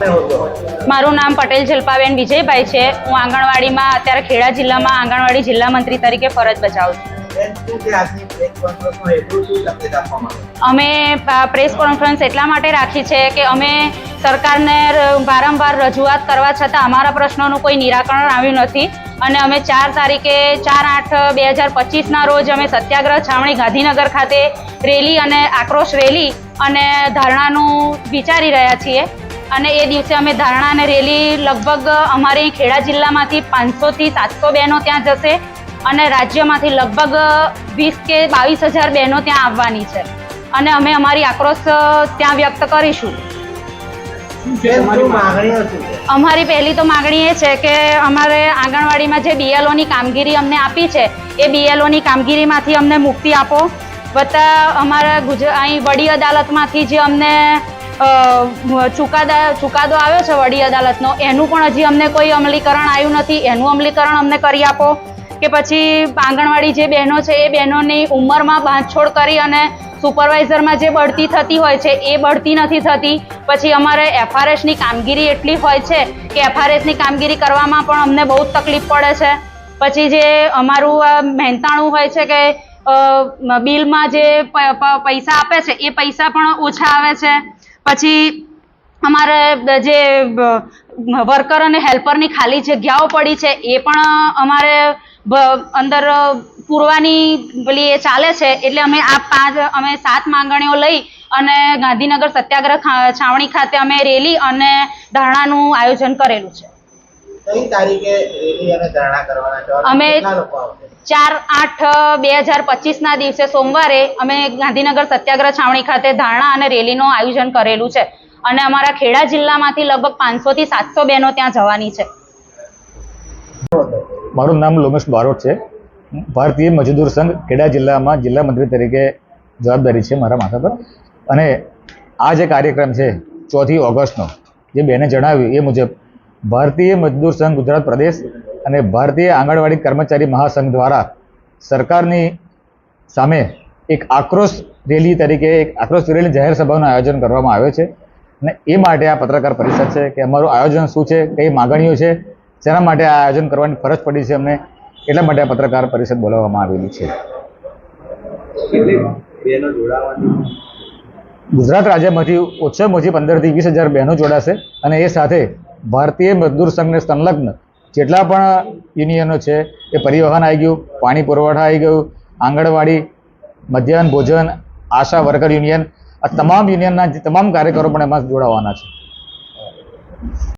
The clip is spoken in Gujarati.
મારું નામ પટેલ જલપાબેન વિજયભાઈ છે. હું આંગણવાડીમાં અત્યારે ખેડા જિલ્લામાં આંગણવાડી જિલ્લા મંત્રી તરીકે ફરજ બજાવું છું? અમે પ્રેસ કોન્ફરન્સ એટલા માટે રાખી છે કે અમે સરકારને વારંવાર રજૂઆત કરવા છતાં અમારા પ્રશ્નોનું કોઈ નિરાકરણ આવ્યું નથી. અને અમે ચાર તારીખે ચાર આઠ બે હજાર પચીસના રોજ અમે સત્યાગ્રહ છાવણી ગાંધીનગર ખાતે રેલી અને આક્રોશ રેલી અને ધરણાનું વિચારી રહ્યા છીએ. અને એ દિવસે અમે ધારણા અને રેલી લગભગ અમારી ખેડા જિલ્લામાંથી પાંચસોથી સાતસો બહેનો ત્યાં જશે અને રાજ્યમાંથી લગભગ વીસ કે બાવીસ હજાર બહેનો ત્યાં આવવાની છે. અને અમે અમારી આક્રોશ ત્યાં વ્યક્ત કરીશું. અમારી પહેલી તો માગણી એ છે કે અમારે આંગણવાડીમાં જે બીએલઓની કામગીરી અમને આપી છે એ બીએલઓની કામગીરીમાંથી અમને મુક્તિ આપો. વત્તા અમારા ગુજરાત અહીં વડી અદાલતમાંથી જે અમને ચુકાદા, ચુકાદો આવ્યો છે વડી અદાલતનો. એનું પણ હજી અમને કોઈ અમલીકરણ આવ્યું નથી. એનું અમલીકરણ અમને કરી આપો. કે પછી આંગણવાડી જે બહેનો છે, એ બહેનોની ઉંમરમાં બાંધછોડ કરી અને સુપરવાઇઝરમાં જે બઢતી થતી હોય છે, એ બઢતી નથી થતી. પછી અમારે એફઆરએસની કામગીરી એટલી હોય છે કે એફઆરએસની કામગીરી કરવામાં પણ અમને બહુ જ તકલીફ પડે છે. પછી જે અમારું મહેનતાણું હોય છે કે બિલમાં જે પૈસા આપે છે, એ પૈસા પણ ઓછા આવે છે. પછી અમારે જે વર્કર અને હેલ્પરની ખાલી જગ્યાઓ પડી છે, એ પણ અમારે અંદર પૂરવાની પેલી એ ચાલે છે, એટલે અમે આ પાંચ, અમે સાત માંગણીઓ લઈ અને ગાંધીનગર સત્યાગ્રહ છાવણી ખાતે અમે રેલી અને ધરણાનું આયોજન કરેલું છે. કઈ તારીખે રેલી અને ધરણા કરવાના છો? અમે- કેટલા લોકો આવશે? ચાર આઠ બે હજાર પચીસના દિવસે સોમવારે અમે ગાંધીનગર સત્યાગ્રહ છાવણી ખાતે ધારણા અને રેલીનું આયોજન કરેલું છે. અને અમારા ખેડા જિલ્લામાંથી લગભગ પાંચસોથી સાતસો બહેનો ત્યાં જવાની છે. મારું નામ લોમેશ બારોટ છે. ભારતીય મજદૂર સંઘ ખેડા જિલ્લામાં જિલ્લા મંત્રી તરીકે જવાબદારી છે મારા માથા પર. અને આ જે કાર્યક્રમ છે ચોથી ઓગસ્ટનો જે બેને જણાવ્યું એ મુજબ ભારતીય મજદૂર સંઘ ગુજરાત પ્રદેશ અને ભારતીય આંગણવાડી કર્મચારી મહાસંઘ દ્વારા સરકારની સામે એક આક્રોશ રેલી તરીકે, એક આક્રોશ રેલી જાહેર સભાનું આયોજન કરવામાં આવ્યું છે. અને એ માટે આ પત્રકાર પરિષદ છે કે અમારું આયોજન શું છે, કઈ માગણીઓ છે જેના માટે આ આયોજન કરવાની ફરજ પડી છે અમને, એટલા માટે આ પત્રકાર પરિષદ બોલાવવામાં આવેલી છે. ગુજરાત રાજ્યમાંથી ઓછામાં ઓછી પંદરથી વીસ હજાર બહેનો જોડાશે અને એ સાથે ભારતીય મજદૂર સંઘને સંલગ્ન જેટલા પણ યુનિયનો છે, એ પરિવહન આવી ગયું, પાણી પુરવઠા આવી ગયું, આંગણવાડી, મધ્યાહન ભોજન, આશા વર્કર યુનિયન, આ તમામ યુનિયનના જે તમામ કાર્યકરો પણ એમાં જોડાવાના છે.